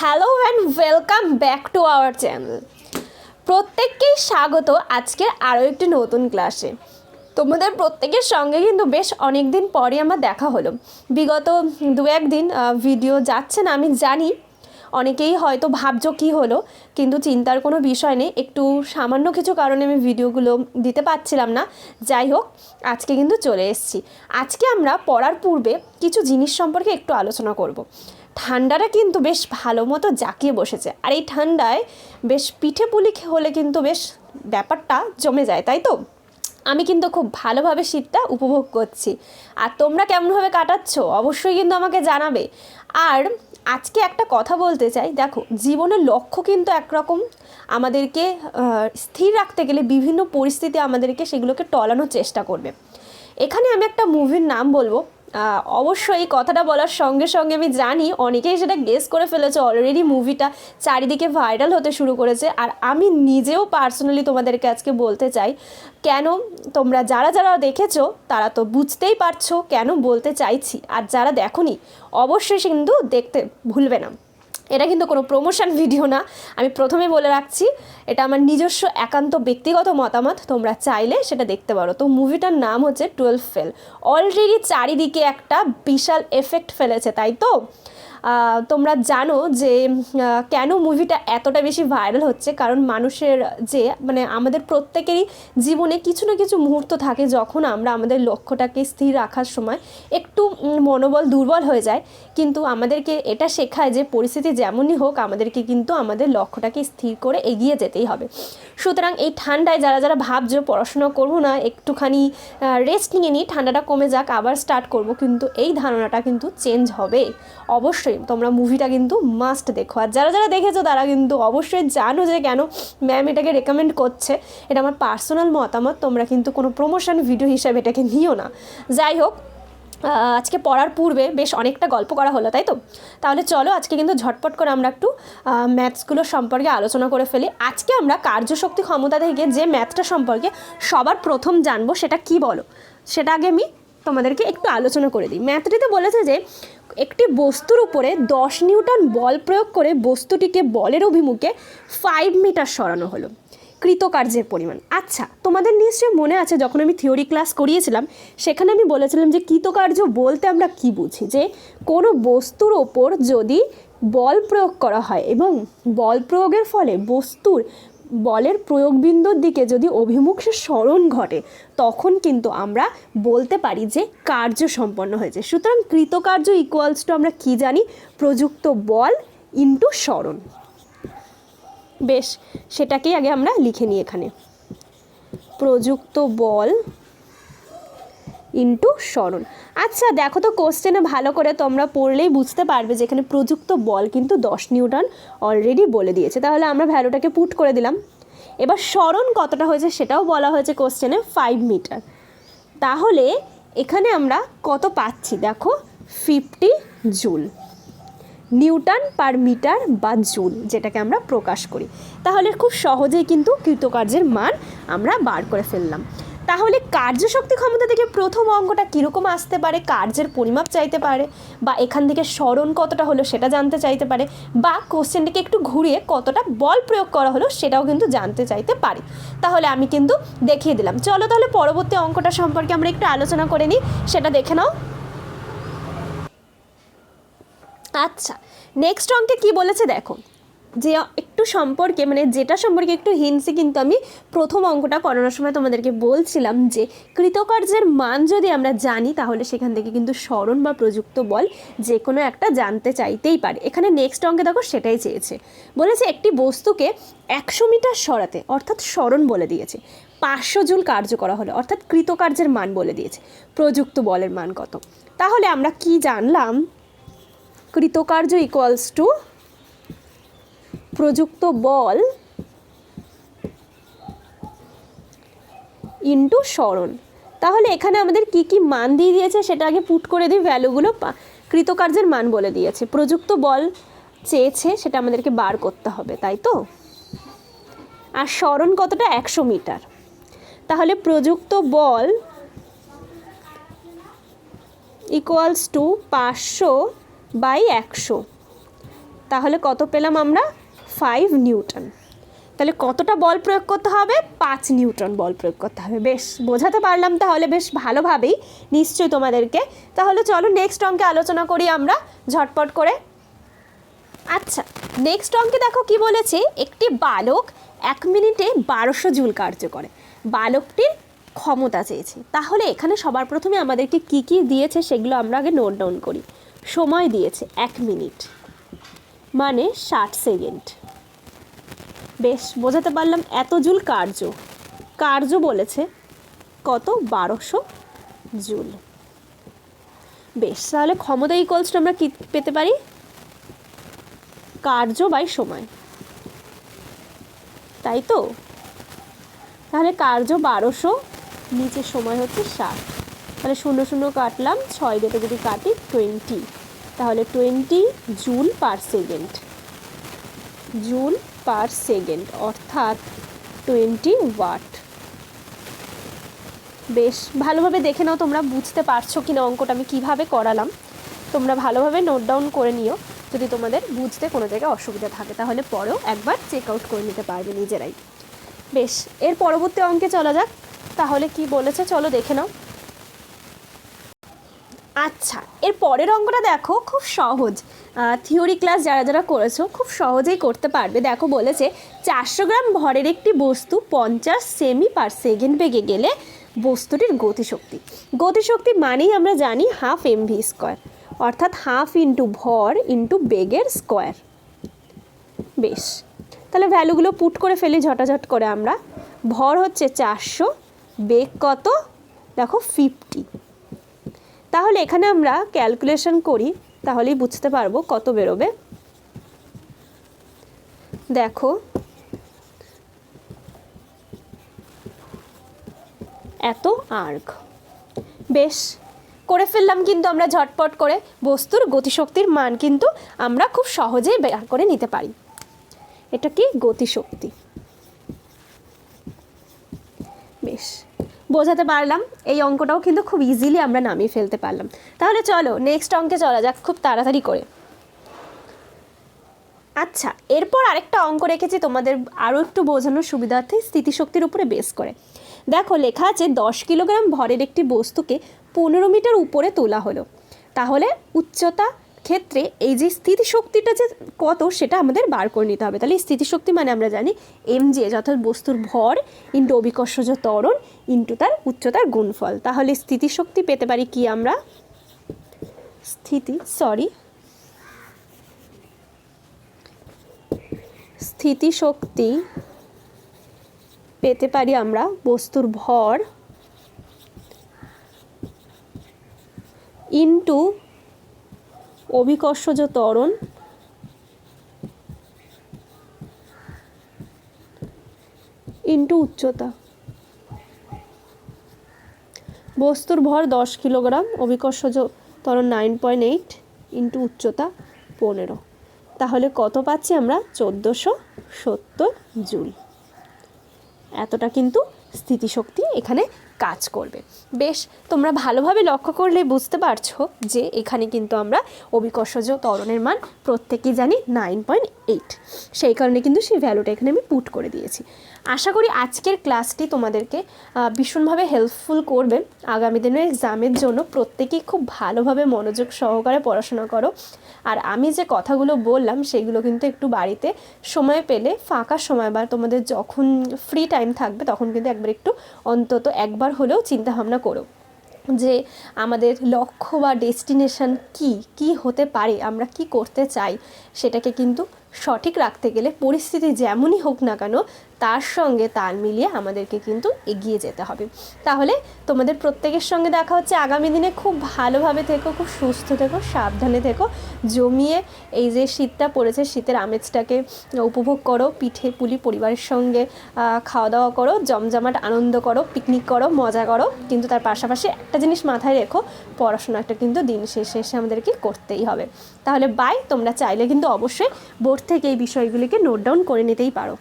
Hello and welcome back to our channel. প্রত্যেককেই স্বাগত আজকের আরও একটি নতুন ক্লাসে। তোমাদের প্রত্যেকের সঙ্গে কিন্তু বেশ অনেক দিন পরে আমার দেখা হলো। বিগত দু একদিন ভিডিও যাচ্ছে না, আমি জানি। অনেকেই হয়তো ভাবছ কী হলো, কিন্তু চিন্তার কোনো বিষয় নেই। একটু সামান্য কিছু কারণে আমি ভিডিওগুলো দিতে পারছিলাম না। যাই হোক, আজকে কিন্তু চলে এসেছি। আজকে আমরা পড়ার পূর্বে কিছু জিনিস সম্পর্কে একটু আলোচনা করব। ঠান্ডাটা কিন্তু বেশ ভালো মতো জাঁকিয়ে বসেছে। আর এই ঠান্ডায় বেশ পিঠে পুলি হলে কিন্তু বেশ ব্যাপারটা জমে যায়, তাই তো? আমি কিন্তু খুব ভালোভাবে শীতটা উপভোগ করছি। আর তোমরা কেমনভাবে কাটাচ্ছ অবশ্যই কিন্তু আমাকে জানাবে। আর আজকে একটা কথা বলতে চাই। দেখো, জীবনের লক্ষ্য কিন্তু একরকম। আমাদেরকে স্থির রাখতে গেলে বিভিন্ন পরিস্থিতি আমাদেরকে সেগুলোকে টলানোর চেষ্টা করবে। এখানে আমি একটা মুভির নাম বলব। অবশ্যই কথাটা বলার সঙ্গে সঙ্গে আমি জানি অনেকেই সেটা গেস করে ফেলেছে। অলরেডি মুভিটা চারিদিকে ভাইরাল হতে শুরু করেছে। আর আমি নিজেও পার্সোনালি তোমাদেরকে আজকে বলতে চাই, কেন তোমরা যারা যারা দেখেছ, তারা তো বুঝতেই পারছ কেন বলতে চাইছি। আর যারা দেখোনি, অবশ্যই কিন্তু দেখতে ভুলবে না। এটা কিন্তু কোনো প্রমোশন ভিডিও না। আমি প্রথমে বলে রাখছি, এটা আমার নিজস্ব একান্ত ব্যক্তিগত মতামত, তোমরা চাইলে সেটা দেখতে পারো। তো মুভিটার নাম হচ্ছে টুয়েলভ ফেল অলরেডি চারিদিকে একটা বিশাল এফেক্ট ফেলেছে, তাই তো? তোমরা জানো যে কেন মুভিটা এতটা বেশি ভাইরাল হচ্ছে? কারণ মানুষের যে মানে আমাদের প্রত্যেকেরই জীবনে কিছু না কিছু মুহূর্ত থাকে যখন আমরা আমাদের লক্ষ্যটাকে স্থির রাখার সময় একটু মনোবল দুর্বল হয়ে যায়। কিন্তু আমাদেরকে এটা শেখায় যে, পরিস্থিতি যেমনই হোক, আমাদেরকে কিন্তু আমাদের লক্ষ্যটাকে স্থির করে এগিয়ে যেতেই হবে। সুতরাং এই ঠান্ডায় যারা যারা ভাবছ পড়াশোনা করব না, একটুখানি রেস্ট নিয়ে নিই, ঠান্ডাটা কমে যাক, আবার স্টার্ট করব, কিন্তু এই ধারণাটা কিন্তু চেঞ্জ হবে। অবশ্যই তোমরা মুভিটা কিন্তু মাস্ট দেখো। আর যারা যারা দেখেছ, তারা কিন্তু অবশ্যই জানো যে কেন ম্যাম এটাকে রেকমেন্ড করছে। এটা আমার পার্সোনাল মতামত, তোমরা কিন্তু কোনো প্রমোশন ভিডিও হিসাবে এটাকে নিও না। যাই হোক আজকে পড়ার পূর্বে বেশ অনেকটা গল্প করা হলো, তাই তো? তাহলে চলো আজকে কিন্তু ঝটপট করে আমরা একটু ম্যাথসগুলো সম্পর্কে আলোচনা করে ফেলি। আজকে আমরা কার্যশক্তি ক্ষমতা থেকে যে ম্যাথটা সম্পর্কে সবার প্রথম জানব, সেটা কি বলো? সেটা আগে আমি তোমাদেরকে একটু আলোচনা করে দিই। ম্যাথটিতে বলেছে যে একটি বস্তুর উপরে দশ নিউটন বল প্রয়োগ করে বস্তুটিকে বলের অভিমুখে ফাইভ মিটার সরানো হলো। কৃতকার্যের পরিমাণ। আচ্ছা তোমাদের নিশ্চয়ই মনে আছে, যখন আমি থিওরি ক্লাস করিয়েছিলাম, সেখানে আমি বলেছিলাম যে কৃতকার্য বলতে আমরা কি বুঝি? যে কোনো বস্তুর ওপর যদি বল প্রয়োগ করা হয় এবং বল প্রয়োগের ফলে বস্তুর বলের প্রয়োগবিন্দুর দিকে যদি অভিমুখ স্মরণ ঘটে, তখন কিন্তু আমরা বলতে পারি যে কার্য সম্পন্ন হয়েছে। সুতরাং কৃতকার্য ইকুয়ালস টু আমরা কি জানি? প্রযুক্ত বল ইন্টু স্মরণ বেশ, সেটাকেই আগে আমরা লিখে নিই এখানে। প্রযুক্ত বল ইন্টু স্মরণ। আচ্ছা দেখো তো কোশ্চেনে ভালো করে তোমরা পড়লেই বুঝতে পারবে যে এখানে প্রযুক্ত বল কিন্তু দশ নিউটন অলরেডি বলে দিয়েছে। তাহলে আমরা ভ্যালুটাকে পুট করে দিলাম। এবার স্মরণ কতটা হয়েছে সেটাও বলা হয়েছে কোশ্চেনে ফাইভ মিটার তাহলে এখানে আমরা কত পাচ্ছি? দেখো fifty joule newton per metre বা জুল যেটাকে আমরা প্রকাশ করি। তাহলে খুব সহজেই কিন্তু কৃতকার্যের মান আমরা বার করে ফেললাম। তাহলে কার্যশক্তি ক্ষমতা থেকে প্রথম অঙ্কটা কীরকম আসতে পারে? কার্যের পরিমাপ চাইতে পারে? বা এখান থেকে স্মরণ কতটা হলো সেটা জানতে চাইতে পারে? বা কোশ্চেনটিকে একটু ঘুরিয়ে কতটা বল প্রয়োগ করা হলো সেটাও কিন্তু জানতে চাইতে পারি। তাহলে আমি কিন্তু দেখিয়ে দিলাম। চলো তাহলে পরবর্তী অঙ্কটা সম্পর্কে আমরা একটু আলোচনা করে নিই। সেটা দেখে নাও। আচ্ছা নেক্সট অঙ্কে কি বলেছে দেখো? যে সম্পর্কে মানে যেটা সম্পর্কে একটু হিন্সি কিন্তু আমি প্রথম অঙ্কটা করানোর সময় তোমাদেরকে বলছিলাম যে, কৃতকার্যের মান যদি আমরা জানি, তাহলে সেখান থেকে কিন্তু স্মরণ বা প্রযুক্ত বল যে কোনো একটা জানতে চাইতেই পারে। এখানে নেক্সট অঙ্কে দেখো সেটাই চেয়েছে। বলেছে, একটি বস্তুকে একশো মিটার সরাতে, অর্থাৎ স্মরণ বলে দিয়েছে, পাঁচশো জুল কার্য করা হলো, অর্থাৎ কৃতকার্যের মান বলে দিয়েছে, প্রযুক্ত বলের মান কত? তাহলে আমরা কি জানলাম? কৃতকার্য ইকুয়ালস টু প্রযুক্ত বল ইন্টু স্মরণ তাহলে এখানে আমাদের কি কি মান দিয়ে দিয়েছে সেটা আগে পুট করে দিই ভ্যালুগুলো কৃতকার্যের মান বলে দিয়েছে। প্রযুক্ত বল চেয়েছে সেটা আমাদেরকে বার করতে হবে, তাই তো? আর স্মরণ কতটা? একশো মিটার। তাহলে প্রযুক্ত বল ইকুয়ালস টু পাঁচশো বাই একশো। তাহলে কত পেলাম আমরা? ফাইভ নিউটন তাহলে কতটা বল প্রয়োগ করতে হবে? পাঁচ নিউটন বল প্রয়োগ করতে হবে। বেশ, বোঝাতে পারলাম তাহলে বেশ ভালোভাবেই। নিশ্চয়ই তোমাদেরকে। তাহলে চলো নেক্সট অঙ্কে আলোচনা করি আমরা, ঝটপট করে। আচ্ছা নেক্সট অঙ্কে দেখো কি বলেছে? একটি বালক এক মিনিটে বারোশো জুল কার্য করে। বালকটির ক্ষমতা চেয়েছে। তাহলে এখানে সবার প্রথমে আমাদেরকে কি কি দিয়েছে সেগুলো আমরা আগে নোট ডাউন করি। সময় দিয়েছে এক মিনিট মানে ষাট সেকেন্ড। বেশ, বোঝাতে পারলাম এত জুল কার্য। কার্য বলেছে কত? বারোশো জুল। বেশ, তাহলে ক্ষমতা ইকোয়ালসটা আমরা কি পেতে পারি? কার্য বাই সময়। তাই তো? তাহলে কার্য বারোশো, নিচে সময় হচ্ছে ষাট। তাহলে শূন্য শূন্য কাটলাম, ছয় দিয়ে যদি কাটি টোয়েন্টি তাহলে twenty joule per second joule per second, অর্থাৎ টোয়েন্টি ওয়াট। বেশ, ভালোভাবে দেখে নাও তোমরা, বুঝতে পারছ কি না অঙ্কটা আমি কীভাবে করালাম। তোমরা ভালোভাবে নোট ডাউন করে নিও, যদি তোমাদের বুঝতে কোনো জায়গায় অসুবিধা থাকে, তাহলে পরেও একবার চেক আউট করে নিতে পারবে নিজেরাই। বেশ, এর পরবর্তী অঙ্কে চলা যাক। তাহলে কি বলেছে, চলো দেখে নাও। আচ্ছা এর পরের অঙ্কটা দেখো, খুব সহজ। থিওরি ক্লাস যারা যারা করেছ, খুব সহজেই করতে পারবে। দেখো, বলেছে, চারশো গ্রাম ভরের একটি বস্তু পঞ্চাশ সেমি পার সেকেন্ড বেগে গেলে বস্তুটির গতিশক্তি। গতিশক্তি মানেই আমরা জানি হাফ এমভি স্কোয়ার অর্থাৎ হাফ ইন্টু ভর ইন্টু বেগের স্কোয়ার বেশ, তাহলে ভ্যালুগুলো পুট করে ফেলি ঝটাঝট করে আমরা। ভর হচ্ছে চারশো, বেগ কত? দেখো ফিফটি তাহলে এখানে আমরা ক্যালকুলেশন করি, তাহলেই বুঝতে পারব কত বেরোবে। দেখো, এত আর্ঘ বেশ, করে ফেললাম কিন্তু আমরা ঝটপট করে। বস্তুর গতিশক্তির মান কিন্তু আমরা খুব সহজেই বের করে নিতে পারি। এটা কি? গতিশক্তি বেশ বোঝাতে পারলাম, এই অঙ্কটাও কিন্তু খুব ইজিলি আমরা নামিয়ে ফেলতে পারলাম। তাহলে চলো নেক্সট অঙ্কে চলা যাক খুব তাড়াতাড়ি করে। আচ্ছা এরপর আরেকটা অঙ্ক রেখেছি তোমাদের আরও একটু বোঝানোর সুবিধার্থে স্থিতিশক্তির উপরে বেস করে। দেখো, লেখা আছে, দশ কিলোগ্রাম ভরের একটি বস্তুকে পনেরো মিটার উপরে তোলা হলো। তাহলে উচ্চতা ক্ষেত্রে এই যে স্থিতিশক্তিটা যে কত, সেটা আমাদের বার করে নিতে হবে। তাহলে স্থিতিশক্তি মানে আমরা জানি এম জি অর্থাৎ বস্তুর ভর ইন্টু অভিকর্ষজ ত্বরণ ইন্টু তার উচ্চতার গুণফল। তাহলে স্থিতিশক্তি পেতে পারি কি আমরা? স্থিতি সরি স্থিতিশক্তি পেতে পারি আমরা বস্তুর ভর ইন্টু অভিকর্ষজ ত্বরণ। ইন্টু উচ্চতা। বস্তুর ভর দশ কিলোগ্রাম, অভিকর্ষজ ত্বরণ নাইন পয়েন্ট এইট ইন্টু উচ্চতা পনেরো। তাহলে কত পাচ্ছি আমরা? চোদ্দোশো সত্তর জুল। এতটা কিন্তু স্থিতিশক্তি এখানে কাজ করবে। বেশ, তোমরা ভালোভাবে লক্ষ্য করলে বুঝতে পারছ যে এখানে কিন্তু আমরা অভিকর্ষজ ত্বরণের মান প্রত্যেকেই জানি নাইন পয়েন্ট এইট সেই কারণে কিন্তু সেই ভ্যালুটা এখানে আমি পুট করে দিয়েছি। আশা করি আজকের ক্লাসটি তোমাদেরকে ভীষণভাবে হেল্পফুল করবে। আগামী দিনের এক্সামের জন্য প্রত্যেকেই খুব ভালোভাবে মনোযোগ সহকারে পড়াশোনা করো। আর আমি যে কথাগুলো বললাম, সেগুলো কিন্তু একটু বাড়িতে সময় পেলে, ফাঁকা সময় বা তোমাদের যখন ফ্রি টাইম থাকবে, তখন কিন্তু একবার একটু অন্তত একবার হলেও চিন্তা ভাবনা করো। যে আমাদের লক্ষ্য বা ডেস্টিনেশন কি? কি হতে পারে? আমরা কি করতে চাই? সেটাকে কিন্তু সঠিক রাখতে গেলে পরিস্থিতি যেমনই হোক না কেন, তার সঙ্গে তাল মিলিয়ে আমাদেরকে কিন্তু এগিয়ে যেতে হবে। তাহলে তোমাদের প্রত্যেকের সঙ্গে দেখা হচ্ছে। আগামী দিনে খুব ভালোভাবে থেকো, খুব সুস্থ থেকো, সাবধানে থেকো। জমিয়ে এই যে শীতটা পড়েছে, শীতের আমেজটাকে উপভোগ করো, পিঠে পুলি পরিবারের সঙ্গে খাওয়া দাওয়া করো, জমজমাট আনন্দ করো, পিকনিক করো, মজা করো। কিন্তু তার পাশাপাশি একটা জিনিস মাথায় রেখো, পড়াশোনাটা কিন্তু দিন শেষে এসে আমাদেরকে করতেই হবে। তাহলে বাই তোমরা চাইলে কিন্তু অবশ্যই বোর্ড থেকে এই বিষয়গুলিকে নোট ডাউন করে নিতেই পারো।